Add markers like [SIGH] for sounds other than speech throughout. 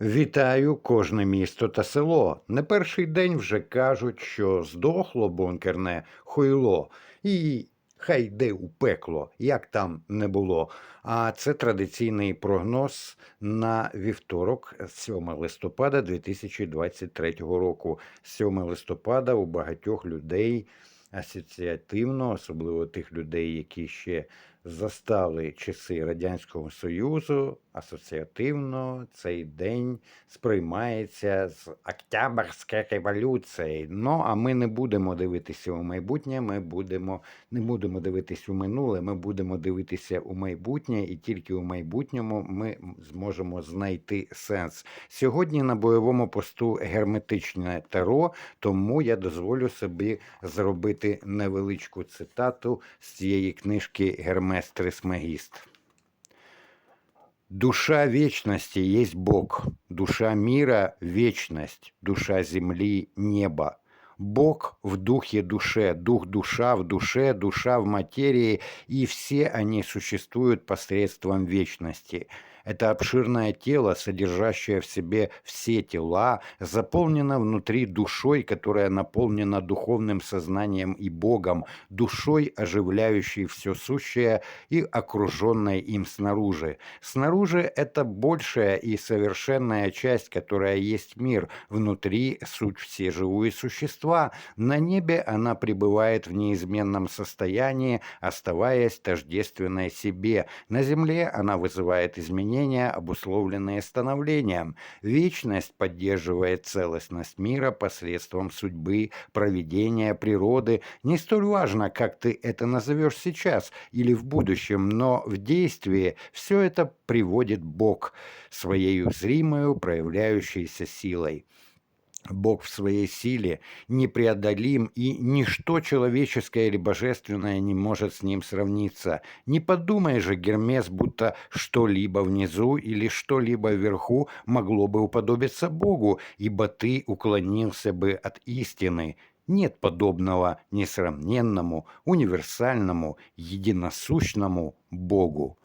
Вітаю кожне місто та село. Не перший день вже кажуть, що здохло бункерне хуйло, і хай йде у пекло, як там не було. А це традиційний прогноз на вівторок, 7 листопада 2023 року. 7 листопада у багатьох людей асоціативно, особливо тих людей, які ще застали часи Радянського Союзу, асоціативно цей день сприймається з Октябрьської революції. Ну, а ми не будемо дивитися у майбутнє, ми будемо не будемо дивитися у минуле, ми будемо дивитися у майбутнє, і тільки у майбутньому ми зможемо знайти сенс. Сьогодні на бойовому посту герметичне таро, тому я дозволю собі зробити невеличку цитату з цієї книжки Гермес Трисмегіст. Душа вечности есть Бог, душа мира – вечность, душа земли – небо. Бог в духе душе, дух душа в душе, душа в материи, и все они существуют посредством вечности. Это обширное тело, содержащее в себе все тела, заполнено внутри душой, которая наполнена духовным сознанием и Богом, душой, оживляющей все сущее и окруженной им снаружи. Снаружи это большая и совершенная часть, которая есть мир, внутри суть все живые существа. На небе она пребывает в неизменном состоянии, оставаясь тождественной себе. На земле она вызывает изменения, обусловленные становлением. Вечность поддерживает целостность мира посредством судьбы, проведения, природы. Не столь важно, как ты это назовешь сейчас или в будущем, но в действии все это приводит Бог своей зримою проявляющейся силой. Бог в своей силе непреодолим, и ничто человеческое или божественное не может с ним сравниться. Не подумай же, Гермес, будто что-либо внизу или что-либо вверху могло бы уподобиться Богу, ибо ты уклонился бы от истины. Нет подобного несравненному, універсальному, єдиносущному Богу.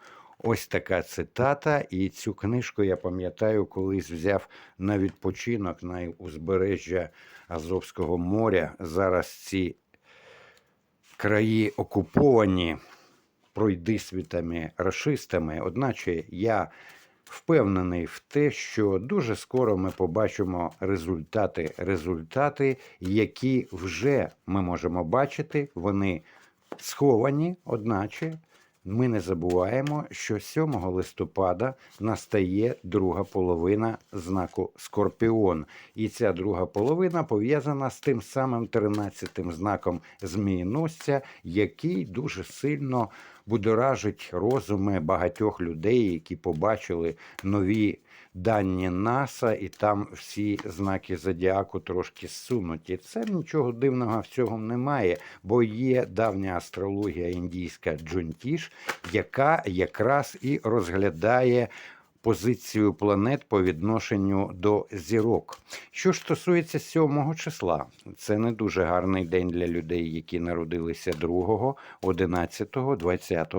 Ось така цитата, і цю книжку я пам'ятаю, колись взяв на відпочинок на узбережжя Азовського моря. Зараз ці краї окуповані пройдисвітами, рашистами. Одначе я впевнений в те, що дуже скоро ми побачимо результати, результати, які вже ми можемо бачити. Вони сховані, одначе. Ми не забуваємо, що 7 листопада настає друга половина знаку Скорпіон. І ця друга половина пов'язана з тим самим 13-тим знаком Змієносця, який дуже сильно будоражить розуми багатьох людей, які побачили нові дані НАСА, і там всі знаки зодіаку трошки сунуті. Це нічого дивного в цьому немає, бо є давня астрологія індійська Джунтіш, яка якраз і розглядає. Позицію планет по відношенню до зірок. Що ж стосується 7 числа, це не дуже гарний день для людей, які народилися 2, 11, 20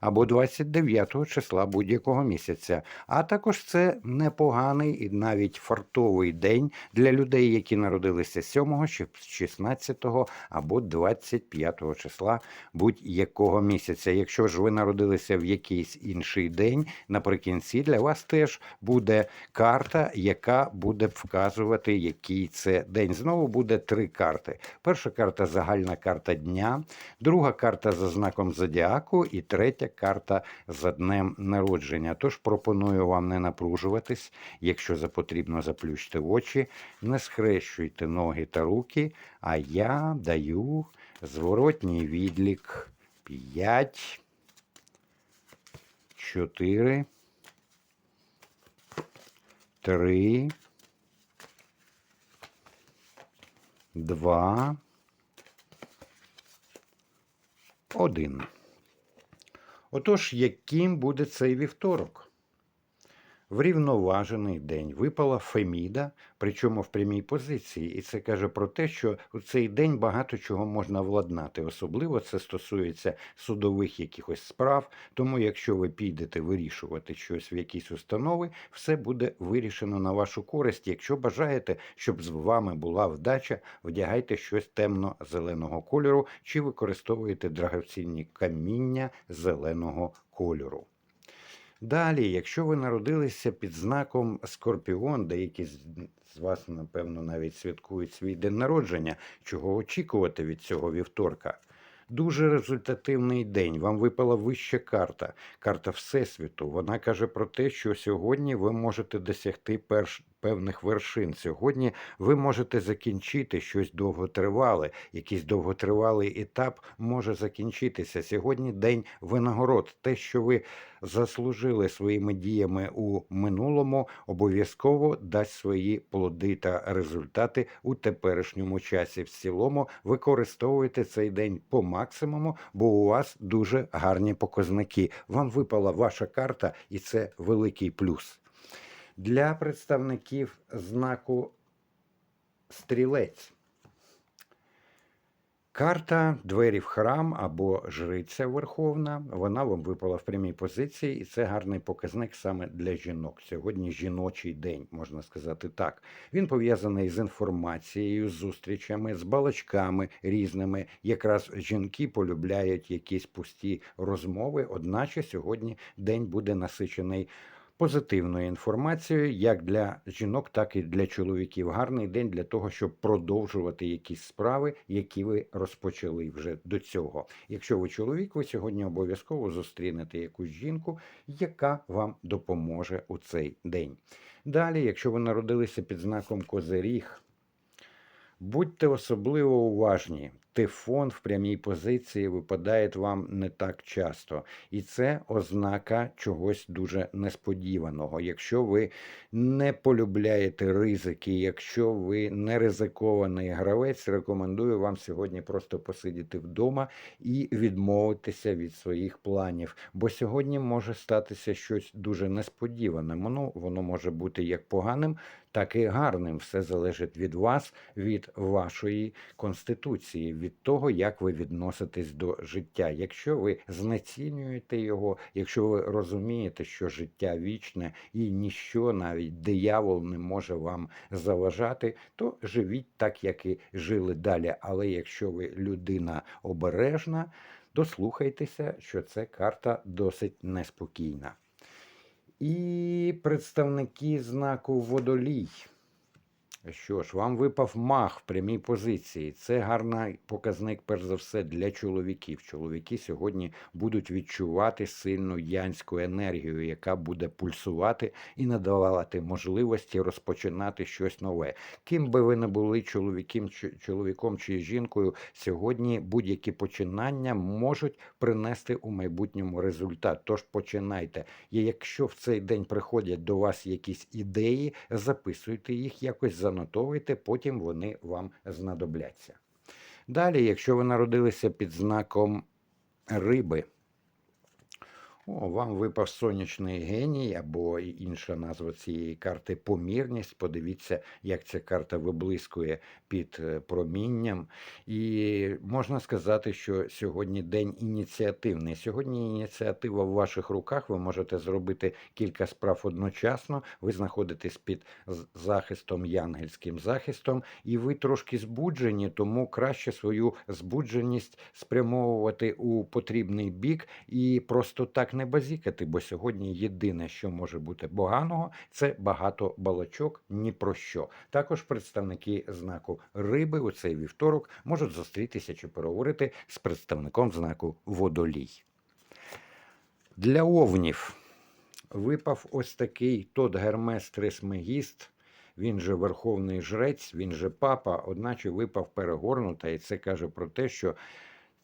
або 29 числа будь-якого місяця. А також це непоганий і навіть фартовий день для людей, які народилися 7, 16 або 25 числа будь-якого місяця. Якщо ж ви народилися в якийсь інший день, наприкінці для вас теж буде карта, яка буде вказувати, який це день. Знову буде три карти. Перша карта загальна карта дня, друга карта за знаком зодіаку, і третя карта за днем народження. Тож пропоную вам не напружуватись, якщо потрібно заплющте очі, не схрещуйте ноги та руки, а я даю зворотній відлік 5, 4, три, два, один. Отож, яким буде цей вівторок? Врівноважений день. Випала Феміда, причому в прямій позиції. І це каже про те, що у цей день багато чого можна владнати. Особливо це стосується судових якихось справ. Тому, якщо ви підете вирішувати щось в якісь установи, все буде вирішено на вашу користь. Якщо бажаєте, щоб з вами була вдача, вдягайте щось темно-зеленого кольору чи використовуєте драгоцінні каміння зеленого кольору. Далі, якщо ви народилися під знаком Скорпіон, деякі з вас, напевно, навіть святкують свій день народження, чого очікувати від цього вівторка. Дуже результативний день. Вам випала вища карта, карта Всесвіту. Вона каже про те, що сьогодні ви можете досягти перш певних вершин. Сьогодні ви можете закінчити щось довготривале, якийсь довготривалий етап може закінчитися. Сьогодні день винагород. Те, що ви заслужили своїми діями у минулому, обов'язково дасть свої плоди та результати у теперішньому часі. В цілому використовуйте цей день по максимуму, бо у вас дуже гарні показники. Вам випала ваша карта, і це великий плюс. Для представників знаку стрілець. Карта двері в храм або жриця верховна. Вона вам випала в прямій позиції, і це гарний показник саме для жінок. Сьогодні жіночий день, можна сказати так. Він пов'язаний з інформацією, з зустрічами, з балачками різними. Якраз жінки полюбляють якісь пусті розмови. Одначе сьогодні день буде насичений позитивною інформацією як для жінок, так і для чоловіків. Гарний день для того, щоб продовжувати якісь справи, які ви розпочали вже до цього. Якщо ви чоловік, ви сьогодні обов'язково зустрінете якусь жінку, яка вам допоможе у цей день. Далі, якщо ви народилися під знаком Козиріг, будьте особливо уважні. Тифон в прямій позиції випадає вам не так часто, і це ознака чогось дуже несподіваного. Якщо ви не полюбляєте ризики, якщо ви не ризикований гравець, рекомендую вам сьогодні просто посидіти вдома і відмовитися від своїх планів. Бо сьогодні може статися щось дуже несподіване. Воно, воно може бути як поганим, так і гарним. Все залежить від вас, від вашої конституції від того, як ви відноситесь до життя. Якщо ви знецінюєте його, якщо ви розумієте, що життя вічне і ніщо, навіть диявол не може вам заважати, то живіть так, як і жили далі. Але якщо ви людина обережна, дослухайтеся, що це карта досить неспокійна. І представники знаку водолій. Що ж, вам випав мах в прямій позиції. Це гарний показник, перш за все, для чоловіків. Чоловіки сьогодні будуть відчувати сильну янську енергію, яка буде пульсувати і надавати можливості розпочинати щось нове. Ким би ви не були чоловіком, чоловіком чи жінкою, сьогодні будь-які починання можуть принести у майбутньому результат. Тож починайте. І якщо в цей день приходять до вас якісь ідеї, записуйте їх якось за занотовуйте, потім вони вам знадобляться. Далі, якщо ви народилися під знаком риби, о, вам випав сонячний геній, або інша назва цієї карти помірність. Подивіться, як ця карта виблискує під е, промінням. І можна сказати, що сьогодні день ініціативний. Сьогодні ініціатива в ваших руках. Ви можете зробити кілька справ одночасно. Ви знаходитесь під захистом, янгельським захистом, і ви трошки збуджені, тому краще свою збудженість спрямовувати у потрібний бік і просто так не базікати, бо сьогодні єдине, що може бути поганого, це багато балачок ні про що. Також представники знаку риби у цей вівторок можуть зустрітися чи переговорити з представником знаку водолій. Для овнів випав ось такий тот Гермес Трисмегіст. Він же верховний жрець, він же папа, одначе випав перегорнута, і це каже про те, що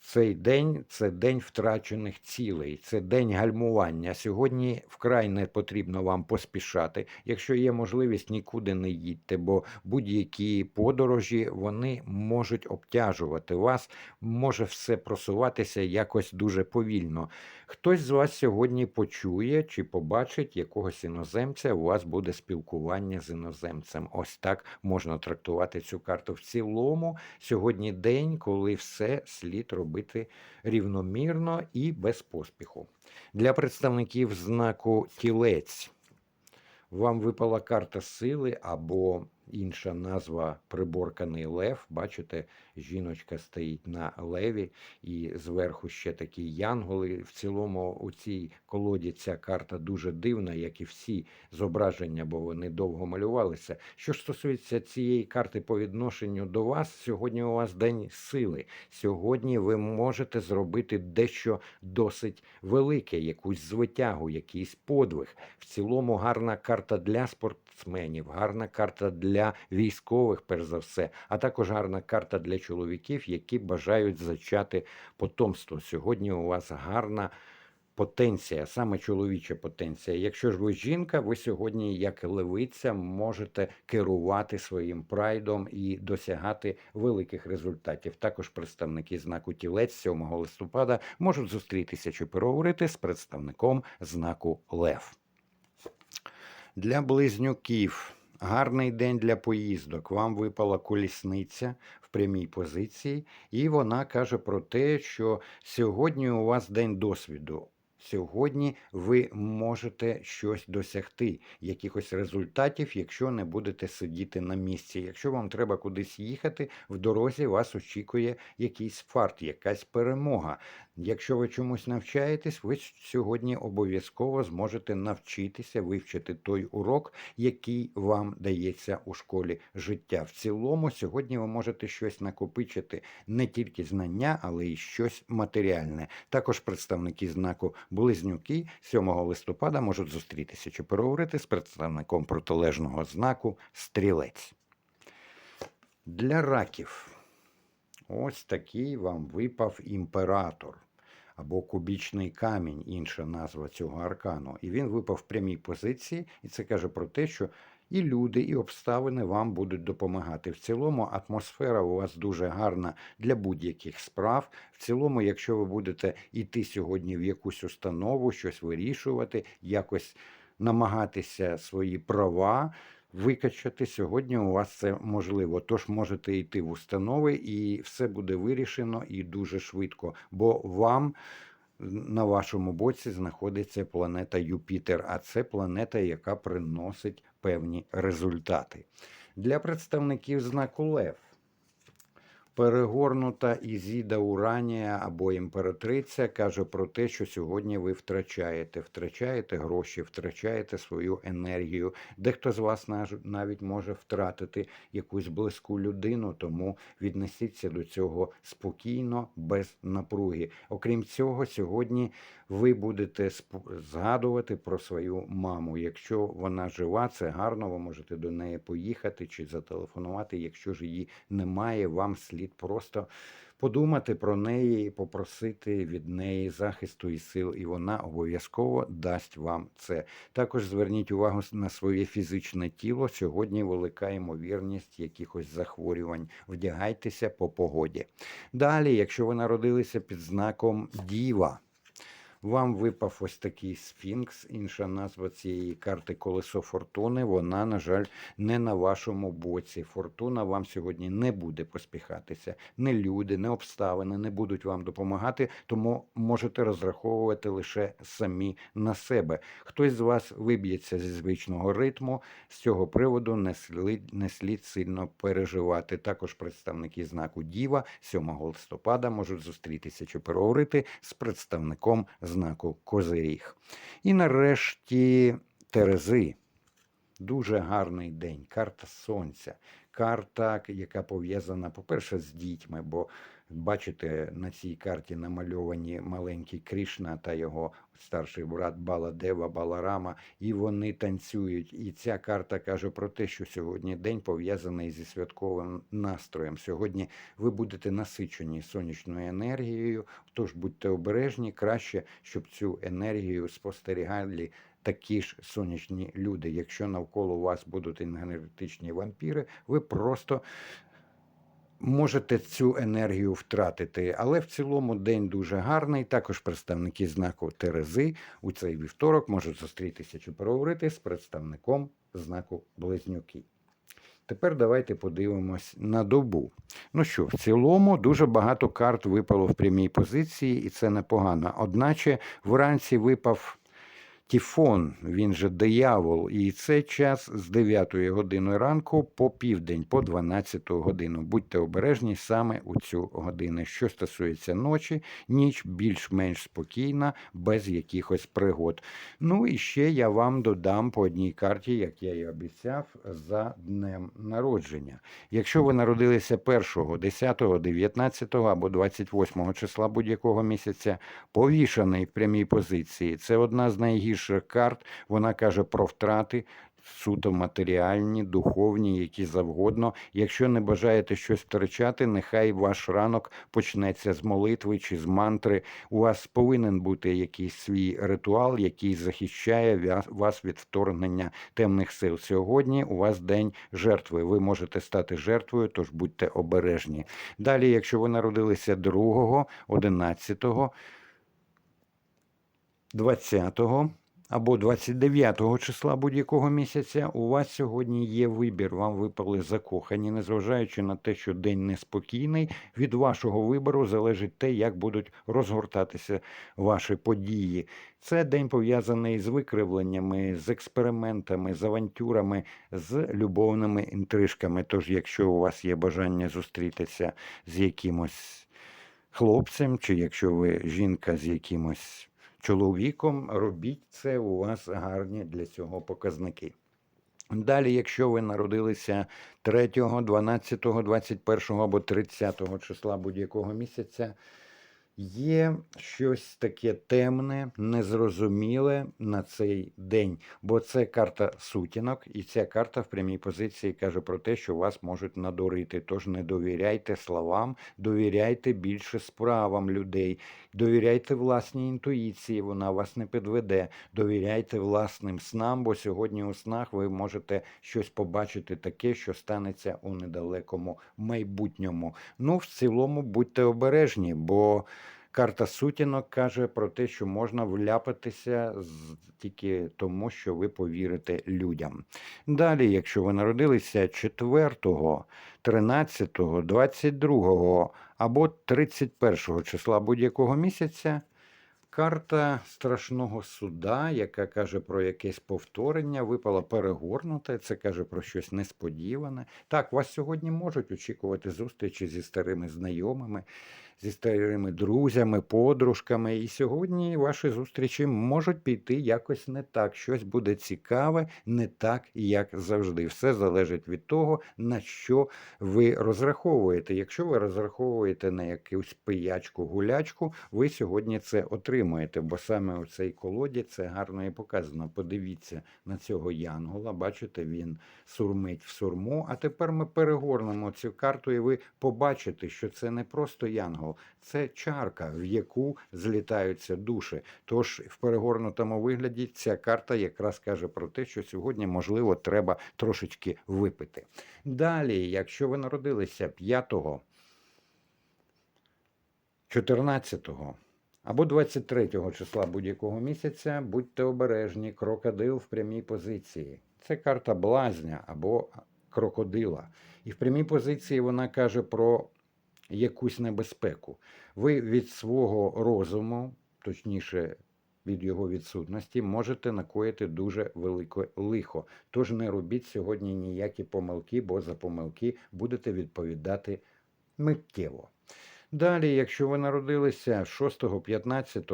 цей день це день втрачених цілей, це день гальмування. Сьогодні вкрай не потрібно вам поспішати. Якщо є можливість, нікуди не їдьте, бо будь-які подорожі вони можуть обтяжувати вас, може все просуватися якось дуже повільно. Хтось з вас сьогодні почує чи побачить якогось іноземця, у вас буде спілкування з іноземцем. Ось так можна трактувати цю карту. В цілому сьогодні день, коли все слід робити рівномірно і без поспіху. Для представників знаку тілець вам випала карта сили або інша назва приборканий лев. Бачите, жіночка стоїть на леві, і зверху ще такі янголи. В цілому у цій колоді ця карта дуже дивна, як і всі зображення, бо вони довго малювалися. Що ж стосується цієї карти по відношенню до вас, сьогодні у вас день сили. Сьогодні ви можете зробити дещо досить велике, якусь звитягу, якийсь подвиг. В цілому гарна карта для спортсменів, гарна карта для військових, перш за все, а також гарна карта для чоловіків, які бажають зачати потомство. Сьогодні у вас гарна. Потенція, саме чоловіча потенція. Якщо ж ви жінка, ви сьогодні, як левиця, можете керувати своїм прайдом і досягати великих результатів. Також представники знаку тілець 7 листопада можуть зустрітися чи переговорити з представником знаку Лев. Для близнюків гарний день для поїздок. Вам випала колісниця в прямій позиції, і вона каже про те, що сьогодні у вас день досвіду. Сьогодні ви можете щось досягти, якихось результатів, якщо не будете сидіти на місці. Якщо вам треба кудись їхати, в дорозі вас очікує якийсь фарт, якась перемога. Якщо ви чомусь навчаєтесь, ви сьогодні обов'язково зможете навчитися вивчити той урок, який вам дається у школі життя. В цілому, сьогодні ви можете щось накопичити не тільки знання, але й щось матеріальне. Також представники знаку Близнюки 7 листопада можуть зустрітися чи переговорити з представником протилежного знаку Стрілець. Для раків ось такий вам випав імператор або кубічний камінь, інша назва цього аркану. І він випав в прямій позиції, і це каже про те, що і люди, і обставини вам будуть допомагати. В цілому атмосфера у вас дуже гарна для будь-яких справ. В цілому, якщо ви будете йти сьогодні в якусь установу, щось вирішувати, якось намагатися свої права. Викачати сьогодні у вас це можливо. Тож можете йти в установи, і все буде вирішено і дуже швидко, бо вам на вашому боці знаходиться планета Юпітер, а це планета, яка приносить певні результати. Для представників знаку Лев. Перегорнута Ізіда Уранія або імператриця каже про те, що сьогодні ви втрачаєте, втрачаєте гроші, втрачаєте свою енергію. Дехто з вас навіть може втратити якусь близьку людину, тому віднесіться до цього спокійно, без напруги. Окрім цього, сьогодні ви будете згадувати про свою маму. Якщо вона жива, це гарно, ви можете до неї поїхати чи зателефонувати. Якщо ж її немає, вам слід просто подумати про неї і попросити від неї захисту і сил, і вона обов'язково дасть вам це. Також зверніть увагу на своє фізичне тіло. Сьогодні велика ймовірність якихось захворювань. Вдягайтеся по погоді. Далі, якщо ви народилися під знаком Діва. Вам випав ось такий сфінкс, інша назва цієї карти Колесо Фортуни. Вона, на жаль, не на вашому боці. Фортуна вам сьогодні не буде поспіхатися. Не люди, не обставини не будуть вам допомагати, тому можете розраховувати лише самі на себе. Хтось з вас виб'ється зі звичного ритму. З цього приводу не слід, не слід сильно переживати. Також представники знаку Діва 7 листопада можуть зустрітися чи переговорити з представником знаку Козиріг. І нарешті Терези. Дуже гарний день, карта сонця, карта, яка пов'язана, по-перше, з дітьми, бо бачите, на цій карті намальовані маленький Кришна та його старший брат Баладева, Баларама, і вони танцюють. І ця карта каже про те, що сьогодні день пов'язаний зі святковим настроєм. Сьогодні ви будете насичені сонячною енергією, тож будьте обережні, краще, щоб цю енергію спостерігали такі ж сонячні люди. Якщо навколо вас будуть енергетичні вампіри, ви просто можете цю енергію втратити. Але в цілому день дуже гарний. Також представники знаку Терези у цей вівторок можуть зустрітися чи переговорити з представником знаку Близнюки. Тепер давайте подивимось на добу. Ну що, в цілому дуже багато карт випало в прямій позиції, і це непогано. Одначе вранці випав Тіфон, він же диявол, і це час з 9 години ранку по південь, по 12 годину. Будьте обережні саме у цю годину. Що стосується ночі, ніч більш-менш спокійна, без якихось пригод. Ну і ще я вам додам по одній карті, як я і обіцяв, за днем народження. Якщо ви народилися 1, 10, 19 або 28 числа будь-якого місяця, повішаний в прямій позиції, це одна з найгірших карт. Вона каже про втрати. Суто матеріальні, духовні, які завгодно. Якщо не бажаєте щось втрачати, нехай ваш ранок почнеться з молитви чи з мантри. У вас повинен бути якийсь свій ритуал, який захищає вас від вторгнення темних сил. Сьогодні у вас день жертви. Ви можете стати жертвою, тож будьте обережні. Далі, якщо ви народилися 2, 11, 20 або 29 числа будь-якого місяця, у вас сьогодні є вибір. Вам випали закохані, незважаючи на те, що день неспокійний. Від вашого вибору залежить те, як будуть розгортатися ваші події. Це день пов'язаний з викривленнями, з експериментами, з авантюрами, з любовними інтрижками. Тож, якщо у вас є бажання зустрітися з якимось хлопцем, чи якщо ви жінка з якимось чоловіком, робіть це, у вас гарні для цього показники. Далі, якщо ви народилися 3, 12, 21 або 30 числа будь-якого місяця, є щось таке темне, незрозуміле на цей день, бо це карта сутінок, і ця карта в прямій позиції каже про те, що вас можуть надурити. Тож не довіряйте словам, довіряйте більше справам людей, довіряйте власній інтуїції, вона вас не підведе. Довіряйте власним снам, бо сьогодні у снах ви можете щось побачити таке, що станеться у недалекому майбутньому. Ну, в цілому будьте обережні, бо карта сутінок каже про те, що можна вляпатися тільки тому, що ви повірите людям. Далі, якщо ви народилися 4, 13, 22 або 31 числа будь-якого місяця, Карта страшного суда, яка каже про якесь повторення, випала перегорнута. Це каже про щось несподіване. Так, вас сьогодні можуть очікувати зустрічі зі старими знайомими, зі старими друзями, подружками. І сьогодні ваші зустрічі можуть піти якось не так. Щось буде цікаве, не так, як завжди. Все залежить від того, на що ви розраховуєте. Якщо ви розраховуєте на якусь пиячку, гулячку, ви сьогодні це отримуєте, бо саме у цей колоді це гарно і показано. Подивіться на цього янгола, бачите, він сурмить в сурму. А тепер ми перегорнемо цю карту, і ви побачите, що це не просто янгол, це чарка, в яку злітаються душі. Тож в перегорнутому вигляді ця карта якраз каже про те, що сьогодні, можливо, треба трошечки випити. Далі, якщо ви народилися 5, 14 або 23 числа будь-якого місяця, будьте обережні, крокодил в прямій позиції. Це карта блазня або крокодила. І в прямій позиції вона каже про якусь небезпеку. Ви від свого розуму, точніше, від його відсутності, можете накоїти дуже велике лихо. Тож не робіть сьогодні ніякі помилки, бо за помилки будете відповідати миттєво. Далі, якщо ви народилися 6, 15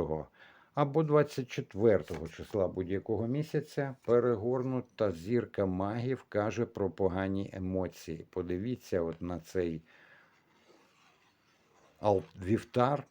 або 24 числа будь-якого місяця, перегорнута зірка магів каже про погані емоції. Подивіться от на цей вівтар.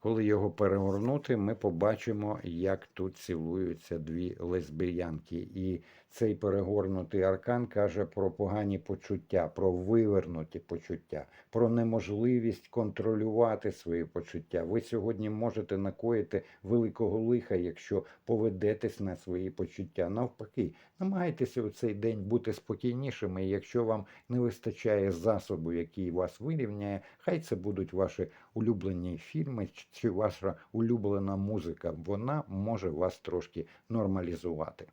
Коли його перегорнути, ми побачимо, як тут цілуються дві лесбіянки. І цей перегорнутий аркан каже про погані почуття, про вивернуті почуття, про неможливість контролювати свої почуття. Ви сьогодні можете накоїти великого лиха, якщо поведетесь на свої почуття. Навпаки, намагайтеся у цей день бути спокійнішими. Якщо вам не вистачає засобу, який вас вирівняє, хай це будуть ваші улюблені фільми чи ваша улюблена музика. Вона може вас трошки нормалізувати.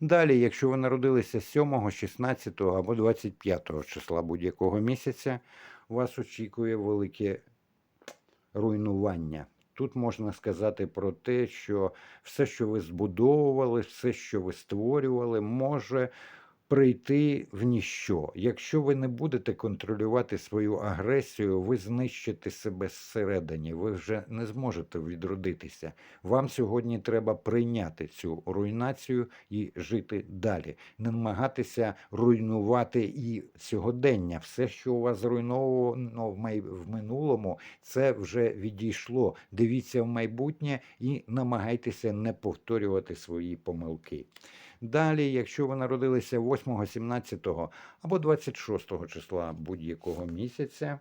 Далі, якщо ви народилися 7, 16 або 25 числа будь-якого місяця, вас очікує велике руйнування. Тут можна сказати про те, що все, що ви збудовували, все, що ви створювали, може прийти в ніщо. Якщо ви не будете контролювати свою агресію, ви знищите себе зсередині, ви вже не зможете відродитися. Вам сьогодні треба прийняти цю руйнацію і жити далі, не намагатися руйнувати і сьогодення. Все, що у вас зруйновано в минулому, це вже відійшло. Дивіться в майбутнє і намагайтеся не повторювати свої помилки. Далі, якщо ви народилися 8, 17 або 26 числа будь-якого місяця,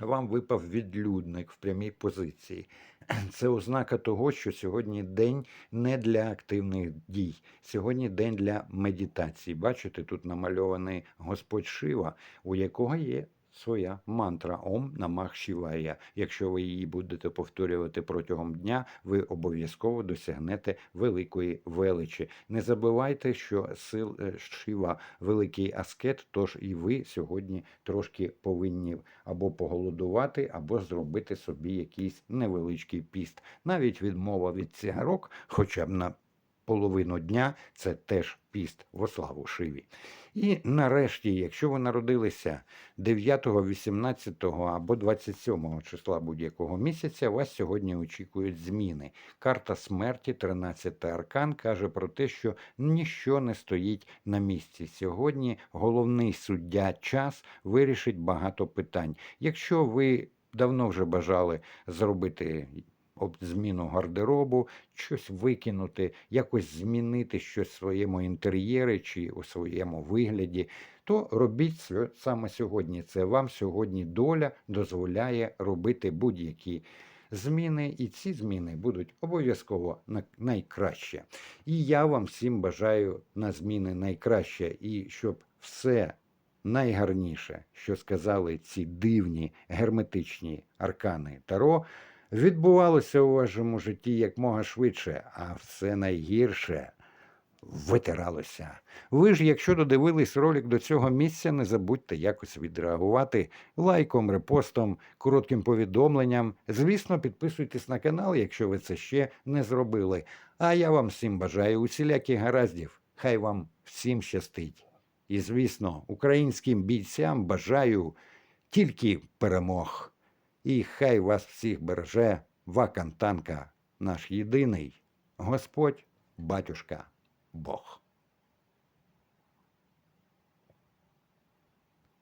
вам випав відлюдник в прямій позиції. [CLEARS THROAT] Це ознака того, що сьогодні день не для активних дій. Сьогодні день для медитації. Бачите, тут намальований Господь Шива, у якого є своя мантра Ом Намах Шівая. Якщо ви її будете повторювати протягом дня, ви обов'язково досягнете великої величі. Не забувайте, що сил е, Шива великий аскет, тож і ви сьогодні трошки повинні або поголодувати, або зробити собі якийсь невеличкий піст. Навіть відмова від цигарок, хоча б на половину дня, це теж піст во славу Шиві. І нарешті, якщо ви народилися 9, 18 або 27 числа будь-якого місяця, вас сьогодні очікують зміни. Карта смерті, 13 аркан, каже про те, що ніщо не стоїть на місці. Сьогодні головний суддя час вирішить багато питань. Якщо ви давно вже бажали зробити об- зміну гардеробу, щось викинути, якось змінити щось в своєму інтер'єрі чи у своєму вигляді, то робіть саме сьогодні. Це вам сьогодні доля дозволяє робити будь-які зміни, і ці зміни будуть обов'язково найкраще. І я вам всім бажаю на зміни найкраще, і щоб все найгарніше, що сказали ці дивні герметичні аркани Таро, відбувалося у вашому житті якмога швидше, а все найгірше витиралося. Ви ж, якщо додивились ролик до цього місця, не забудьте якось відреагувати лайком, репостом, коротким повідомленням. Звісно, підписуйтесь на канал, якщо ви це ще не зробили. А я вам всім бажаю усіляких гараздів. Хай вам всім щастить. І, звісно, українським бійцям бажаю тільки перемог. І хай вас всіх береже Вакантанка, наш єдиний Господь, батюшка, Бог.